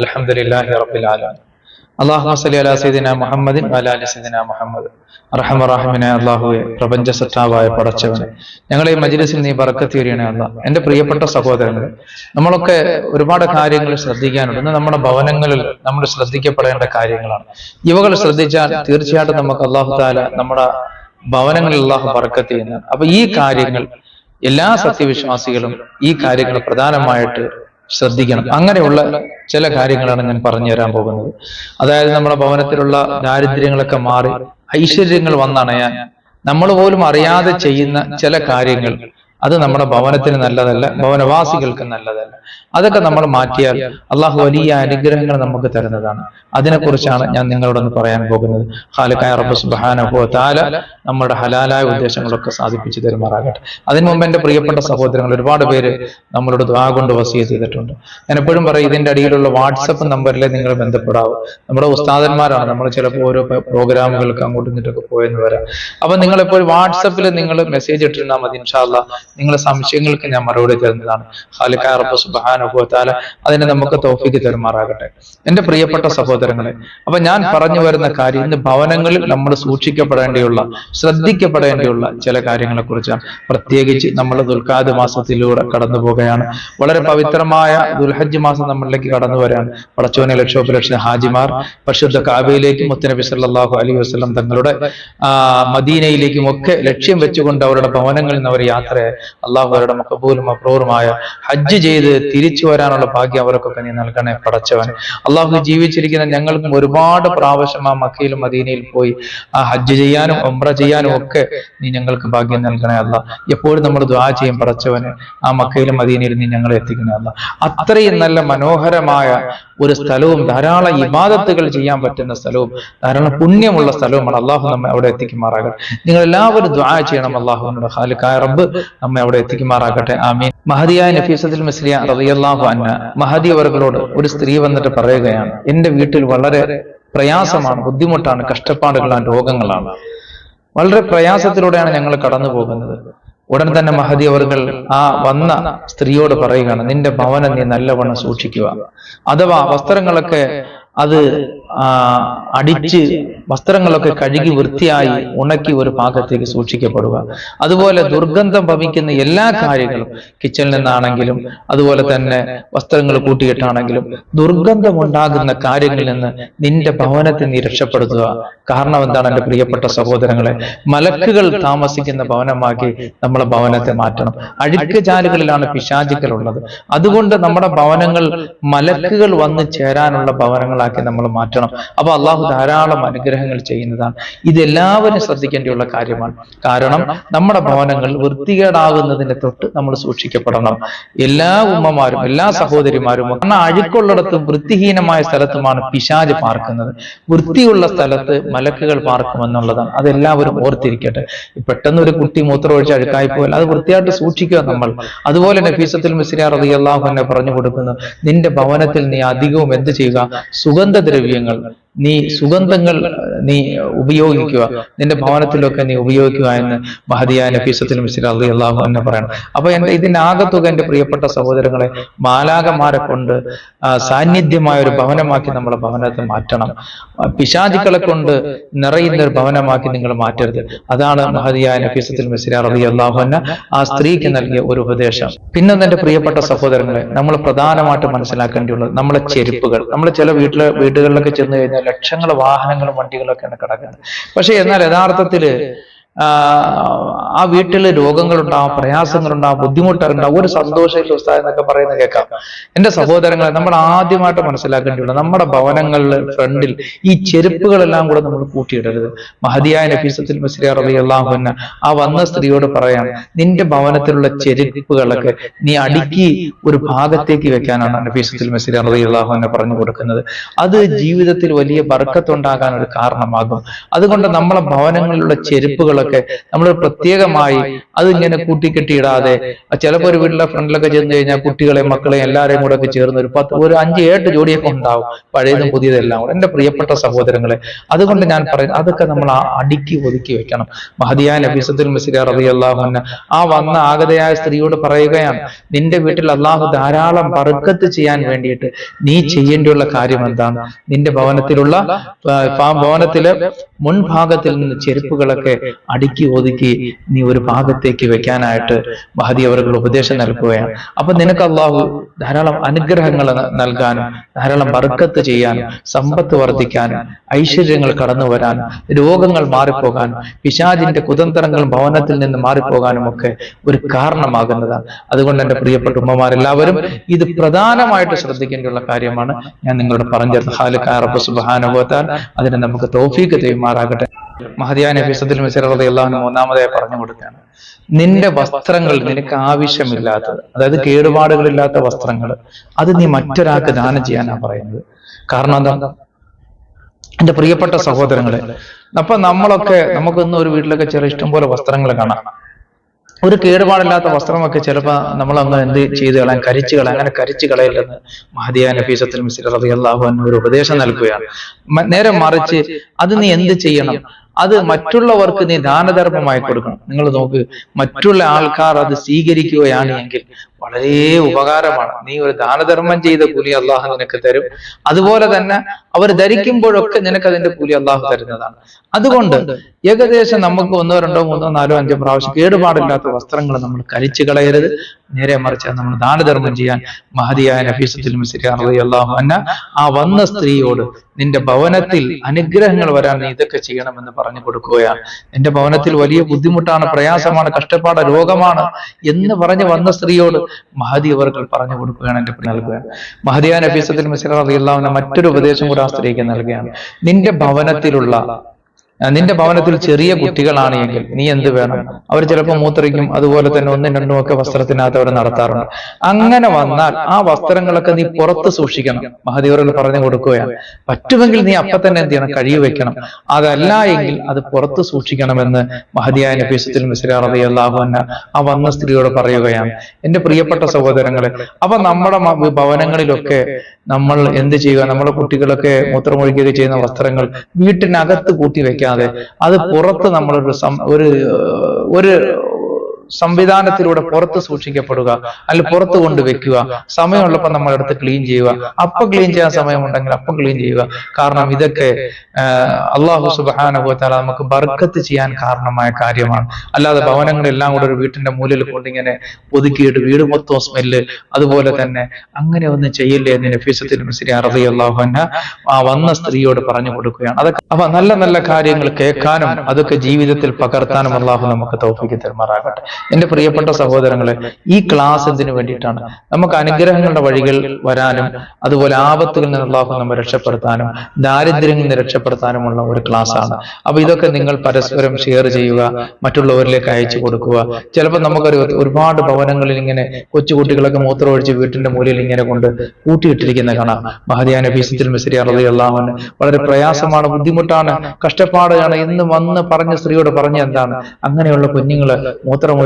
അൽഹംദുലില്ലാഹി റബ്ബിൽ ആലമീൻ. സലി അലാ സയ്യിദിന മുഹമ്മദിൻ വഅലാ അലി സയ്യിദിന മുഹമ്മദ്. റഹ്മറഹിമിനെ അള്ളാഹുവെ പ്രപഞ്ച സത്താവായ പടച്ചവനെ. ഞങ്ങളെ ഈ മജ്ലിസിൽ നീ ബറക്കത്ത് വരികയാണ് അല്ല. എന്റെ പ്രിയപ്പെട്ട സഹോദരങ്ങൾ നമ്മളൊക്കെ ഒരുപാട് കാര്യങ്ങൾ ശ്രദ്ധിക്കാനുണ്ട്. ഇന്ന് നമ്മുടെ ഭവനങ്ങളിൽ നമ്മൾ ശ്രദ്ധിക്കപ്പെടേണ്ട കാര്യങ്ങളാണ്. ഇവകൾ ശ്രദ്ധിച്ചാൽ തീർച്ചയായിട്ടും നമുക്ക് അള്ളാഹു താല നമ്മുടെ ഭവനങ്ങളിൽ അള്ളാഹു ബറക്കത്ത് ചെയ്യുന്നതാണ്. അപ്പൊ ഈ കാര്യങ്ങൾ എല്ലാ സത്യവിശ്വാസികളും ഈ കാര്യങ്ങൾ പ്രധാനമായിട്ട് ശ്രദ്ധിക്കണം. അങ്ങനെയുള്ള ചില കാര്യങ്ങളാണ് ഞാൻ പറഞ്ഞു തരാൻ പോകുന്നത്. അതായത് നമ്മുടെ ഭവനത്തിലുള്ള ദാരിദ്ര്യങ്ങളൊക്കെ മാറി ഐശ്വര്യങ്ങൾ വന്നണയാൻ നമ്മൾ പോലും അറിയാതെ ചെയ്യുന്ന ചില കാര്യങ്ങൾ. അത് നമ്മുടെ ഭവനത്തിന് നല്ലതല്ല ഭവനവാസികൾക്ക് നല്ലതല്ല. അതൊക്കെ നമ്മൾ മാറ്റിയാൽ അള്ളാഹു വലിയ അനുഗ്രഹങ്ങൾ നമുക്ക് തരുന്നതാണ്. അതിനെക്കുറിച്ചാണ് ഞാൻ നിങ്ങളോടൊന്ന് പറയാൻ പോകുന്നത്. ഹാലക്കായ റബ്ബ് സുബ്ഹാനഹു താല നമ്മുടെ ഹലാലായ ഉദ്ദേശങ്ങളൊക്കെ സാധിപ്പിച്ചു തരുമാറാകട്ടെ. അതിനു മുമ്പ് എന്റെ പ്രിയപ്പെട്ട സഹോദരങ്ങൾ ഒരുപാട് പേര് നമ്മളോട് ദ്വാ കൊണ്ട് വസീ ചെയ്തിട്ടുണ്ട്. ഞാൻ എപ്പോഴും പറയും ഇതിന്റെ അടിയിലുള്ള വാട്സപ്പ് നമ്പറിലെ നിങ്ങൾ ബന്ധപ്പെടാവും. നമ്മുടെ ഉസ്താദന്മാരാണ് നമ്മൾ ചിലപ്പോൾ ഓരോ പ്രോഗ്രാമുകൾക്ക് അങ്ങോട്ടും ഇങ്ങോട്ടൊക്കെ പോയെന്ന് വരാം. അപ്പൊ നിങ്ങൾ എപ്പോഴും വാട്സപ്പിൽ നിങ്ങൾ മെസ്സേജ് ഇട്ടിരുന്നാൽ മതി ഇൻഷാല്ല നിങ്ങളുടെ സംശയങ്ങൾക്ക് ഞാൻ മറുപടി തരുന്നതാണ്. അതിനെ നമുക്ക് തോഫിക്ക് തെരുമാറാകട്ടെ. എന്റെ പ്രിയപ്പെട്ട സഹോദരങ്ങളെ അപ്പൊ ഞാൻ പറഞ്ഞു വരുന്ന കാര്യം ഇന്ന് ഭവനങ്ങളിൽ നമ്മൾ സൂക്ഷിക്കപ്പെടേണ്ടിയുള്ള ശ്രദ്ധിക്കപ്പെടേണ്ടിയുള്ള ചില കാര്യങ്ങളെ കുറിച്ചാണ് പ്രത്യേകിച്ച് നമ്മൾ ദുൽഖാദ് മാസത്തിലൂടെ കടന്നു പോകുകയാണ് വളരെ പവിത്രമായ ദുൽഹജ് മാസം നമ്മളിലേക്ക് കടന്നു വരാണ്. പടച്ചോനെ ലക്ഷോപലക്ഷ ഹാജിമാർ പരിശുദ്ധ കാബയിലേക്കും മുത്തനബി സല്ലാഹു അലൈഹി വസ്ലം തങ്ങളുടെ മദീനയിലേക്കും ഒക്കെ ലക്ഷ്യം വെച്ചുകൊണ്ട് അവരുടെ ഭവനങ്ങളിൽ നിന്ന് അവർ യാത്രയായി അള്ളാഹു അവരുടെ മക്കബൂലും അപ്രൂറുമായ ഹജ്ജ് ചെയ്ത് തിരിച്ചു വരാനുള്ള ഭാഗ്യം അവർക്കൊക്കെ നീ നൽകണേ പടച്ചവൻ. അള്ളാഹു ജീവിച്ചിരിക്കുന്ന ഞങ്ങൾക്കും ഒരുപാട് പ്രാവശ്യം ആ മക്കയിലും മദീനയിൽ പോയി ആ ഹജ്ജ് ചെയ്യാനും ഉംറ ചെയ്യാനും ഒക്കെ നീ ഞങ്ങൾക്ക് ഭാഗ്യം നൽകണേ അല്ല. എപ്പോഴും നമ്മൾ ദ്വാ ചെയ്യും പടച്ചവന്. ആ മക്കയിലും മദീനയിലും നീ ഞങ്ങളെ എത്തിക്കണേ അല്ല. അത്രയും നല്ല മനോഹരമായ ഒരു സ്ഥലവും ധാരാളം ഇബാദത്തുകൾ ചെയ്യാൻ പറ്റുന്ന സ്ഥലവും ധാരാളം പുണ്യമുള്ള സ്ഥലവുമാണ് അള്ളാഹു നമ്മെ അവിടെ എത്തിക്കുമാറാകട്ടെ. നിങ്ങൾ എല്ലാവരും ദ്വാ ചെയ്യണം അള്ളാഹുവിനോട് ഹാലുക്കായ റബ്ബ് നമ്മെ അവിടെ എത്തിക്കുമാറാകട്ടെ. ആമീൻ. മഹദിയായ നഫീസത്തിൽ മിസ്ലിയ റതിയല്ലാഹു അന്ന മഹദി അവർകളോട് ഒരു സ്ത്രീ വന്നിട്ട് പറയുകയാണ് എന്റെ വീട്ടിൽ വളരെ പ്രയാസമാണ് ബുദ്ധിമുട്ടാണ് കഷ്ടപ്പാടുകളാണ് രോഗങ്ങളാണ്. വളരെ പ്രയാസത്തിലൂടെയാണ് ഞങ്ങൾ കടന്നു പോകുന്നത് ഉടൻ തന്നെ മഹദി അവർകൾ ആ വന്ന സ്ത്രീയോട് പറയുകയാണ് നിന്റെ ഭവനം നീ നല്ലവണ്ണം സൂക്ഷിക്കുക. അഥവാ വസ്ത്രങ്ങളൊക്കെ അത് അടിച്ച് വസ്ത്രങ്ങളൊക്കെ കഴുകി വൃത്തിയായി ഉണക്കി ഒരു പാകത്തേക്ക് സൂക്ഷിക്കപ്പെടുക. അതുപോലെ ദുർഗന്ധം ഭവിക്കുന്ന എല്ലാ കാര്യങ്ങളും കിച്ചണിൽ നിന്നാണെങ്കിലും അതുപോലെ തന്നെ വസ്ത്രങ്ങൾ കൂട്ടിയിട്ടാണെങ്കിലും ദുർഗന്ധം ഉണ്ടാകുന്ന കാര്യങ്ങളിൽ നിന്ന് നിന്റെ ഭവനത്തെ നീ രക്ഷപ്പെടുത്തുക. കാരണം എന്താണ് എന്റെ പ്രിയപ്പെട്ട സഹോദരങ്ങളെ? മലക്കുകൾ താമസിക്കുന്ന ഭവനമാക്കി നമ്മളെ ഭവനത്തെ മാറ്റണം. അഴുക്ക് ചാലുകളിലാണ് പിശാചുക്കൾ. ഉള്ളത് അതുകൊണ്ട് നമ്മുടെ ഭവനങ്ങൾ മലക്കുകൾ വന്ന് ചേരാനുള്ള ഭവനങ്ങളാക്കി നമ്മൾ മാറ്റണം അപ്പൊ അള്ളാഹു ധാരാളം അനുഗ്രഹങ്ങൾ ചെയ്യുന്നതാണ്. ഇതെല്ലാവരും ശ്രദ്ധിക്കേണ്ടിയുള്ള കാര്യമാണ്. കാരണം നമ്മുടെ ഭവനങ്ങൾ വൃത്തികേടാകുന്നതിനെ തൊട്ട് നമ്മൾ സൂക്ഷിക്കപ്പെടണം. എല്ലാ ഉമ്മമാരും എല്ലാ സഹോദരിമാരും കാരണം അഴുക്കുള്ളിടത്തും വൃത്തിഹീനമായ സ്ഥലത്തുമാണ് പിശാജ് പാർക്കുന്നത്. വൃത്തിയുള്ള സ്ഥലത്ത് മലക്കുകൾ പാർക്കുമെന്നുള്ളതാണ്. അതെല്ലാവരും ഓർത്തിരിക്കട്ടെ. പെട്ടെന്ന് ഒരു കുട്ടി മൂത്രമൊഴിച്ച് അഴുക്കായി പോയാൽ അത് വൃത്തിയായിട്ട് സൂക്ഷിക്കുക നമ്മൾ. അതുപോലെ നഫീസത്തിൽ മിസ്രിയാർ റളിയല്ലാഹു എന്നെ പറഞ്ഞു കൊടുക്കുന്നു നിന്റെ ഭവനത്തിൽ നീ അധികവും എന്ത് ചെയ്യുക? സുഗന്ധദ്രവ്യങ്ങൾ ஆகிவிட்டார்கள் നീ സുഗന്ധങ്ങൾ നീ ഉപയോഗിക്കുക. നിന്റെ ഭവനത്തിലൊക്കെ നീ ഉപയോഗിക്കുക എന്ന് മഹദിയ നഫീസത്തിൽ മിസ്രി അള്ളി അള്ളാഹു എന്നെ പറയണം. അപ്പൊ എന്റെ ഇതിന്റെ ആകത്തുക എന്റെ പ്രിയപ്പെട്ട സഹോദരങ്ങളെ മാലാകന്മാരെ കൊണ്ട് സാന്നിധ്യമായ ഒരു ഭവനമാക്കി നമ്മളെ ഭവനത്തെ മാറ്റണം. പിശാചിക്കളെ കൊണ്ട് നിറയുന്ന ഒരു ഭവനമാക്കി നിങ്ങൾ മാറ്റരുത്. അതാണ് മഹദിയായ നഫീസത്തിൽ അള്ളി അള്ളാഹു എന്ന ആ സ്ത്രീക്ക് നൽകിയ ഒരു ഉപദേശം. പിന്നെ എന്റെ പ്രിയപ്പെട്ട സഹോദരങ്ങളെ? നമ്മൾ പ്രധാനമായിട്ട് മനസ്സിലാക്കേണ്ടിയുള്ളത് നമ്മളെ ചെരുപ്പുകൾ. നമ്മൾ ചില വീട്ടിലെ വീടുകളിലൊക്കെ ചെന്ന് കഴിഞ്ഞാൽ ലക്ഷങ്ങൾ വാഹനങ്ങളും വണ്ടികളൊക്കെയാണ് കിടക്കുന്നത്. പക്ഷെ എന്നാൽ യഥാർത്ഥത്തിൽ ആ, വീട്ടിൽ രോഗങ്ങളുണ്ടാവും പ്രയാസങ്ങളുണ്ടാവും ബുദ്ധിമുട്ടുണ്ടാവും ഒരു സന്തോഷമില്ല ഉസ്താദ് എന്നൊക്കെ പറയുന്നത് കേൾക്കാം. എന്റെ സഹോദരങ്ങളെ നമ്മൾ ആദ്യമായിട്ട് മനസ്സിലാക്കേണ്ടി നമ്മുടെ ഭവനങ്ങളിൽ ഫ്രണ്ടിൽ ഈ ചെരുപ്പുകളെല്ലാം കൂടെ നമ്മൾ കൂട്ടിയിടരുത്. മഹദിയായ നഫീസത്തിൽ മസ്ലിയ റബി അള്ളാഹുന്ന ആ വന്ന സ്ത്രീയോട് പറയാം നിന്റെ ഭവനത്തിലുള്ള ചെരുപ്പുകളൊക്കെ നീ അടുക്കി ഒരു ഭാഗത്തേക്ക് വെക്കാനാണ് നഫീസത്തിൽ മസ്ലിയ റബി അള്ളാഹുന്ന പറഞ്ഞു കൊടുക്കുന്നത്. അത് ജീവിതത്തിൽ വലിയ ബർക്കത്തുണ്ടാകാൻ ഒരു കാരണമാകും. അതുകൊണ്ട് നമ്മളെ ഭവനങ്ങളിലുള്ള ചെരുപ്പുകളൊക്കെ ചെരുപ്പുകളൊക്കെ നമ്മൾ പ്രത്യേകമായി അത് ഇങ്ങനെ കൂട്ടിക്കെട്ടിയിടാതെ ചിലപ്പോൾ ഒരു വീട്ടിലെ ഫ്രണ്ടിലൊക്കെ ചെന്ന് കഴിഞ്ഞാൽ കുട്ടികളെ മക്കളെ എല്ലാവരെയും കൂടെ ഒക്കെ ചേർന്ന് ഒരു പത്ത് ഒരു അഞ്ച് ഏട്ട് ജോഡിയൊക്കെ ഉണ്ടാവും. പഴയതും പുതിയതെല്ലാം കൂടെ. എന്റെ പ്രിയപ്പെട്ട സഹോദരങ്ങളെ അതുകൊണ്ട് ഞാൻ പറയുന്നത് അതൊക്കെ നമ്മൾ ആ അടുക്കി ഒതുക്കി വെക്കണം. മഹദിയായ നബീസത്തുൽ മസിര റബി അള്ളാഹുന്ന ആ വന്ന ആഗതയായ സ്ത്രീയോട് പറയുകയാണ് നിന്റെ വീട്ടിൽ അള്ളാഹു ധാരാളം ബർക്കത്ത് ചെയ്യാൻ വേണ്ടിയിട്ട് നീ ചെയ്യേണ്ടിയുള്ള കാര്യം എന്താണ്? നിന്റെ ഭവനത്തിലുള്ള ഭവനത്തിലെ മുൻഭാഗത്തിൽ നിന്ന് ചെരുപ്പുകളൊക്കെ അടുക്കി ഒതുക്കി നീ ഒരു ഭാഗത്തേക്ക് വെക്കാനായിട്ട് മഹദി അവർക്ക് ഉപദേശം നൽകുകയാണ്. അപ്പൊ നിനക്ക് അള്ളാഹു ധാരാളം അനുഗ്രഹങ്ങൾ നൽകാനും ധാരാളം ബർക്കത്ത് ചെയ്യാനും സമ്പത്ത് വർദ്ധിക്കാനും ഐശ്വര്യങ്ങൾ കടന്നു വരാനും രോഗങ്ങൾ മാറിപ്പോകാനും പിശാജിന്റെ കുതന്ത്രങ്ങൾ ഭവനത്തിൽ നിന്ന് മാറിപ്പോകാനും ഒക്കെ ഒരു കാരണമാകുന്നതാണ്. അതുകൊണ്ട് എന്റെ പ്രിയപ്പെട്ട ഉമ്മമാരെല്ലാവരും ഇത് പ്രധാനമായിട്ട് ശ്രദ്ധിക്കേണ്ടിയുള്ള കാര്യമാണ്. ഞാൻ നിങ്ങളോട് പറഞ്ഞത് ഹാലിഖ് അറബ് സുബാനുഭവത്താൽ അതിനെ നമുക്ക് തോഫീക്ക് തെയ്യുമാറാകട്ടെ മഹദിയ നബി മസീർ റളിയല്ലാഹു മൂന്നാമതായി പറഞ്ഞു കൊടുക്കുകയാണ്. നിന്റെ വസ്ത്രങ്ങൾ നിനക്ക് ആവശ്യമില്ലാത്തത്. അതായത് കേടുപാടുകളില്ലാത്ത വസ്ത്രങ്ങൾ. അത് നീ മറ്റൊരാൾക്ക് ദാനം ചെയ്യാനാണ് പറയുന്നത്. കാരണം എന്താ? എന്റെ പ്രിയപ്പെട്ട സഹോദരങ്ങളെ അപ്പൊ നമ്മളൊക്കെ നമുക്കൊന്നും ഒരു വീട്ടിലൊക്കെ ചെറിയ ഇഷ്ടംപോലെ വസ്ത്രങ്ങൾ കാണാം. ഒരു കേടുപാടില്ലാത്ത വസ്ത്രമൊക്കെ ചിലപ്പോ നമ്മൾ എന്ത് ചെയ്ത് കളയാൻ കരിച്ചു കളയാൻ അങ്ങനെ കരിച്ചു കളയില്ലെന്ന് മഹദിയ നഫീസത്തുൽ മിസ്ലി അള്ളാഹു എന്നൊരു ഉപദേശം നൽകുകയാണ്. നേരെ മറിച്ച് അത് നീ എന്ത് ചെയ്യണം? അത് മറ്റുള്ളവർക്ക് നീ ദാനധർമ്മമായി കൊടുക്കണം. നിങ്ങൾ നോക്ക് മറ്റുള്ള ആൾക്കാർ അത് സ്വീകരിക്കുകയാണ് എങ്കിൽ വളരെ ഉപകാരമാണ്. നീ ഒരു ദാനധർമ്മം ചെയ്ത കൂലി അള്ളാഹു നിനക്ക് തരും. അതുപോലെ തന്നെ അവർ ധരിക്കുമ്പോഴൊക്കെ നിനക്ക് അതിന്റെ കൂലി അള്ളാഹു തരുന്നതാണ്. അതുകൊണ്ട് ഏകദേശം നമുക്ക് ഒന്നോ രണ്ടോ മൂന്നോ നാലോ അഞ്ചോ പ്രാവശ്യം കേടുപാടില്ലാത്ത വസ്ത്രങ്ങൾ നമ്മൾ കരിച്ചു കളയരുത്. നേരെ മറിച്ച് നമ്മൾ ദാനധർമ്മം ചെയ്യാൻ മഹതിയായ നഫീസത്തിൽ അള്ളാഹു അന്ന ആ വന്ന സ്ത്രീയോട് നിന്റെ ഭവനത്തിൽ അനുഗ്രഹങ്ങൾ വരാൻ നീ ഇതൊക്കെ ചെയ്യണമെന്ന് പറഞ്ഞു കൊടുക്കുകയാണ്. എന്റെ ഭവനത്തിൽ വലിയ ബുദ്ധിമുട്ടാണ് പ്രയാസമാണ് കഷ്ടപ്പാട് രോഗമാണ് എന്ന് പറഞ്ഞ് വന്ന സ്ത്രീയോട് മഹദി അവർകൾ പറഞ്ഞു കൊടുക്കുകയാണ് എന്റെ നൽകുക മഹദിയ നഫീസത്തുൽ അള്ളാഹുവിന്റെ മറ്റൊരു ഉപദേശം കൂടെ ആ സ്ത്രീക്ക് നൽകുകയാണ്. നിന്റെ ഭവനത്തിലുള്ള നിന്റെ ഭവനത്തിൽ ചെറിയ കുട്ടികളാണ് എങ്കിൽ നീ എന്ത് വേണം? അവർ ചിലപ്പോൾ മൂത്രിക്കും അതുപോലെ തന്നെ ഒന്നും രണ്ടും ഒക്കെ വസ്ത്രത്തിനകത്ത് അവർ നടത്താറുണ്ട്. അങ്ങനെ വന്നാൽ ആ വസ്ത്രങ്ങളൊക്കെ നീ പുറത്ത് സൂക്ഷിക്കണം. മഹദേവറുകൾ പറഞ്ഞു കൊടുക്കുകയാണ്. പറ്റുമെങ്കിൽ നീ അപ്പൊ തന്നെ എന്ത് ചെയ്യണം? കഴിവ് വെക്കണം അതല്ല എങ്കിൽ അത് പുറത്ത് സൂക്ഷിക്കണമെന്ന് മഹദിയായ നബീസത്തിൽ അലി അള്ളാഹുന്ന ആ വന്ന സ്ത്രീയോട് പറയുകയാണ്. എന്റെ പ്രിയപ്പെട്ട സഹോദരങ്ങളെ അപ്പൊ നമ്മുടെ ഭവനങ്ങളിലൊക്കെ നമ്മൾ എന്ത് ചെയ്യുക? നമ്മുടെ കുട്ടികളൊക്കെ മൂത്രമൊഴിക്കുകയൊക്കെ ചെയ്യുന്ന വസ്ത്രങ്ങൾ വീട്ടിനകത്ത് കൂട്ടി വെക്കാതെ അത്. പുറത്ത് നമ്മളൊരു ഒരു ഒരു സംവിധാനത്തിലൂടെ പുറത്ത് സൂക്ഷിക്കപ്പെടുക അല്ല പുറത്ത് കൊണ്ട് വെക്കുക സമയമുള്ളപ്പോൾ നമ്മൾ എടുത്ത് ക്ലീൻ ചെയ്യുക. അപ്പൊ ക്ലീൻ ചെയ്യാൻ സമയമുണ്ടെങ്കിൽ അപ്പം ക്ലീൻ ചെയ്യുക. കാരണം ഇതൊക്കെ അള്ളാഹു സുബാനുഭവത്താൽ നമുക്ക് ബർക്കത്ത് ചെയ്യാൻ കാരണമായ കാര്യമാണ്. അല്ലാതെ ഭവനങ്ങളെല്ലാം കൂടെ ഒരു വീട്ടിന്റെ മൂലയിൽ കൊണ്ടിങ്ങനെ ഒതുക്കിയിട്ട് വീട് മൊത്തം സ്മെല്ല് അതുപോലെ തന്നെ അങ്ങനെ ഒന്നും ചെയ്യില്ലേ എന്ന് നഫീസത്തിൽ മിസ്രി അറബി അള്ളാഹുന ആ വന്ന സ്ത്രീയോട് പറഞ്ഞു കൊടുക്കുകയാണ്. അതൊക്കെ അപ്പൊ നല്ല നല്ല കാര്യങ്ങൾ കേൾക്കാനും അതൊക്കെ ജീവിതത്തിൽ പകർത്താനും അള്ളാഹു നമുക്ക് തൗഫിക്ക് തെരുമാറാകട്ടെ എന്റെ പ്രിയപ്പെട്ട സഹോദരങ്ങളെ ഈ ക്ലാസ് എന്തിനു വേണ്ടിയിട്ടാണ്? നമുക്ക് അനുഗ്രഹങ്ങളുടെ വഴികൾ വരാനും അതുപോലെ ആപത്തുകളിൽ നിന്നുള്ള നമ്മൾ നമ്മെ രക്ഷപ്പെടുത്താനും ദാരിദ്ര്യങ്ങളിൽ നിന്ന് രക്ഷപ്പെടുത്താനുമുള്ള ഒരു ക്ലാസ് ആണ് അപ്പൊ ഇതൊക്കെ നിങ്ങൾ പരസ്പരം ഷെയർ ചെയ്യുക മറ്റുള്ളവരിലേക്ക് അയച്ചു കൊടുക്കുക. ചിലപ്പോൾ നമുക്കൊരു ഒരുപാട് ഭവനങ്ങളിൽ ഇങ്ങനെ കൊച്ചുകുട്ടികളൊക്കെ മൂത്രമൊഴിച്ച് വീട്ടിന്റെ മൂലയിൽ ഇങ്ങനെ കൊണ്ട് കൂട്ടിയിട്ടിരിക്കുന്ന കാണാം. മഹദിയാന ഫീസത്തിൽ മിസ്രി അറബി അള്ളാഹുന് വളരെ പ്രയാസമാണ് ബുദ്ധിമുട്ടാണ് കഷ്ടപ്പാടാണ് ഇന്ന് വന്ന് പറഞ്ഞ സ്ത്രീയോട് പറഞ്ഞ എന്താണ്? അങ്ങനെയുള്ള കുഞ്ഞുങ്ങൾ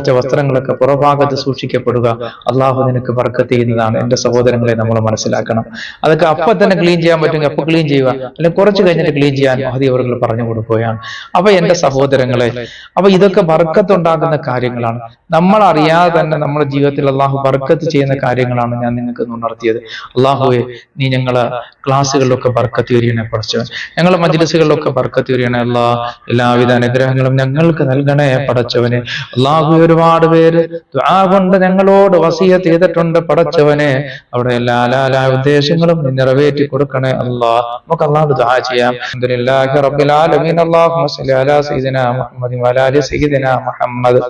മൂത്രമൊഴിച്ച വസ്ത്രങ്ങളൊക്കെ പുറഭാഗത്ത് സൂക്ഷിക്കപ്പെടുക. അള്ളാഹു നിനക്ക് ബർക്കത്ത് ചെയ്യുന്നതാണ് എന്റെ സഹോദരങ്ങളെ നമ്മൾ മനസ്സിലാക്കണം. അതൊക്കെ അപ്പൊ തന്നെ ക്ലീൻ ചെയ്യാൻ പറ്റുമെങ്കിൽ അപ്പൊ ക്ലീൻ ചെയ്യുക. അല്ലെങ്കിൽ കുറച്ച് കഴിഞ്ഞിട്ട് ക്ലീൻ ചെയ്യാൻ മഹതി അവർ പറഞ്ഞു കൊടുക്കുകയാണ്. അപ്പൊ എന്റെ സഹോദരങ്ങളെ അപ്പൊ ഇതൊക്കെ വർക്കത്തുണ്ടാകുന്ന കാര്യങ്ങളാണ്. നമ്മൾ അറിയാതെ തന്നെ നമ്മുടെ ജീവിതത്തിൽ അള്ളാഹു വർക്കത്ത് ചെയ്യുന്ന കാര്യങ്ങളാണ് ഞാൻ നിങ്ങൾക്ക് ഉണർത്തിയത് അള്ളാഹുവെ നീ ഞങ്ങളെ ക്ലാസ്സുകളിലൊക്കെ വർക്കത്ത് വരികണേ പഠിച്ചവൻ ഞങ്ങളെ മജ്ലിസുകളിലൊക്കെ വർക്കത്ത് വരികണേ അല്ലാ എല്ലാവിധ അനുഗ്രഹങ്ങളും ഞങ്ങൾക്ക് നൽകണേ പഠിച്ചവന് അള്ളാഹു ഒരുപാട് പേര് ദുആ കൊണ്ട് ഞങ്ങളോട് വസിയ ചെയ്തിട്ടുണ്ട് പടച്ചവനെ. അവിടെ എല്ലാ ലാലാ ഉദ്ദേശങ്ങളും നിറവേറ്റി കൊടുക്കണേ അല്ലാ. നമുക്ക് അള്ളാഹു ദുആ ചെയ്യാം. അൽഹംദുലില്ലാഹി റബ്ബിൽ ആലമീൻ. അല്ലാഹുമ്മ സല്ലി അലാ സയ്യിദിനാ മുഹമ്മദ് വഅലാ ആലി സയ്യിദിനാ മുഹമ്മദ്.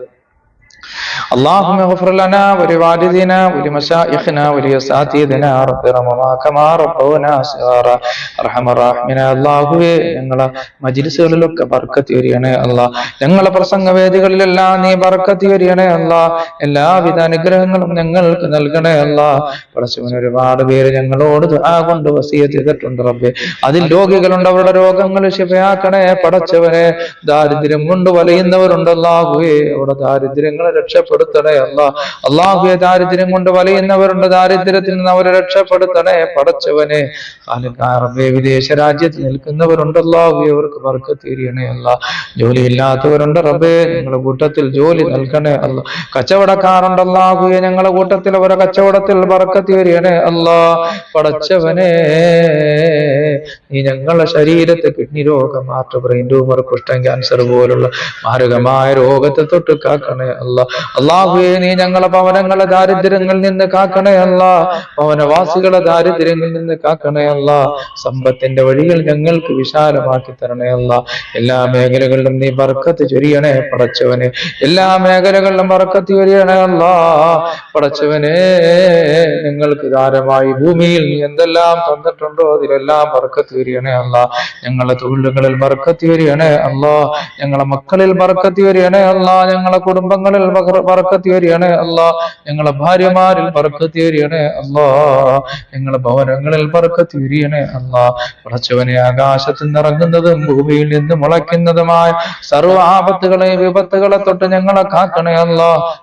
اللهم اغفر لنا ولوالدينا ولمشايخنا ولأساتذتنا رب ارحمهما كما ربونا صغارا അർഹമ റഹീമിനെ അല്ലാഹുവേ ഞങ്ങളെ മജ്ലിസുകളിലൊക്കെ ബർക്കത്ത് വരികണേ അല്ലാ ഞങ്ങളെ പ്രസംഗ വേദികളിലെല്ലാം നീ ബർക്കത്ത് വരികണേ അല്ലാ എല്ലാവിധ അനുഗ്രഹങ്ങളും ഞങ്ങൾക്ക് നൽകണേ അല്ലാ പടച്ചവൻ ഒരുപാട് പേര് ഞങ്ങളോട് ദുആ കൊണ്ട് വസിയത്ത് ചെയ്തിട്ടുണ്ട് റബ്ബേ അതിൽ രോഗികളുണ്ട് അവരുടെ രോഗങ്ങൾ ശിഫയാക്കണേ പടച്ചവനെ ദാരിദ്ര്യം കൊണ്ട് വലയുന്നവരുണ്ട് അല്ലാഹുവേ അവിടെ ദാരിദ്ര്യങ്ങളെ രക്ഷപ്പെടുത്തണേ അല്ല. അല്ലാഹുവേ ദാരിദ്ര്യം കൊണ്ട് വലയുന്നവരുണ്ട്. ദാരിദ്ര്യത്തിൽ നിന്ന് അവരെ രക്ഷപ്പെടുത്തണേ പടച്ചവനെ. അറബി വിദേശ രാജ്യത്ത് നിൽക്കുന്നവരുണ്ട്. അല്ലാഹുവേ അവർക്ക് വർക്ക് തീരണേ അല്ല. ജോലി ഇല്ലാത്തവരുണ്ട് റബേ നിങ്ങളുടെ കൂട്ടത്തിൽ ജോലി നൽകണേ അല്ല. കച്ചവടക്കാരുണ്ട് അല്ലാഹുവേ ഞങ്ങളുടെ കൂട്ടത്തിൽ അവരെ കച്ചവടത്തിൽ വർക്ക് തീരണേ അല്ല. പടച്ചവനെ. നീ ഞങ്ങളുടെ ശരീരത്തെ കിഡ്നി രോഗം മാറ്റ ബ്രെയിൻ ട്യൂമർ കുഷ്ഠം ക്യാൻസർ പോലുള്ള മാരകമായ രോഗത്തെ തൊട്ട് കാക്കണേ അല്ല. അള്ളാഹുയെ നീ ഞങ്ങളെ ഭവനങ്ങളെ ദാരിദ്ര്യങ്ങളിൽ നിന്ന് കാക്കണേ അല്ല. ഭവനവാസികളെ ദാരിദ്ര്യങ്ങളിൽ നിന്ന് കാക്കണേ അല്ല. സമ്പത്തിന്റെ വഴികൾ ഞങ്ങൾക്ക് വിശാലമാക്കി തരണേ അല്ല. എല്ലാ മേഖലകളിലും നീ ബർക്കത്ത് ചൊരിയണേ പടച്ചവനെ. എല്ലാ മേഖലകളിലും ബർക്കത്ത് ചൊരിയണേ അല്ല. പടച്ചവനെ നിങ്ങൾക്ക് താരമായി ഭൂമിയിൽ എന്തെല്ലാം തന്നിട്ടുണ്ടോ അതിലെല്ലാം ബർക്കത്ത് വരികണേ അല്ല. ഞങ്ങളെ തൊഴിലുകളിൽ ബർക്കത്ത് വരികണേ അല്ല. ഞങ്ങളെ മക്കളിൽ ബർക്കത്ത് വരികണേ അല്ല. ഞങ്ങളെ കുടുംബങ്ങളിൽ ബർക്കത്ത് വരികണേ അല്ല. ഞങ്ങളെ ഭാര്യമാരിൽ ബർക്കത്ത് വരികണേ അല്ല. ഞങ്ങളെ ഭവനങ്ങളിൽ ബർക്കത്ത് വരികണേ അല്ല. പടച്ചവനെ ആകാശത്ത് നിറങ്ങുന്നതും ഭൂമിയിൽ നിന്ന് മുളയ്ക്കുന്നതുമായ സർവ ആപത്തുകളെ വിപത്തുകളെ തൊട്ട് ഞങ്ങളെ കാക്കണേ അല്ല.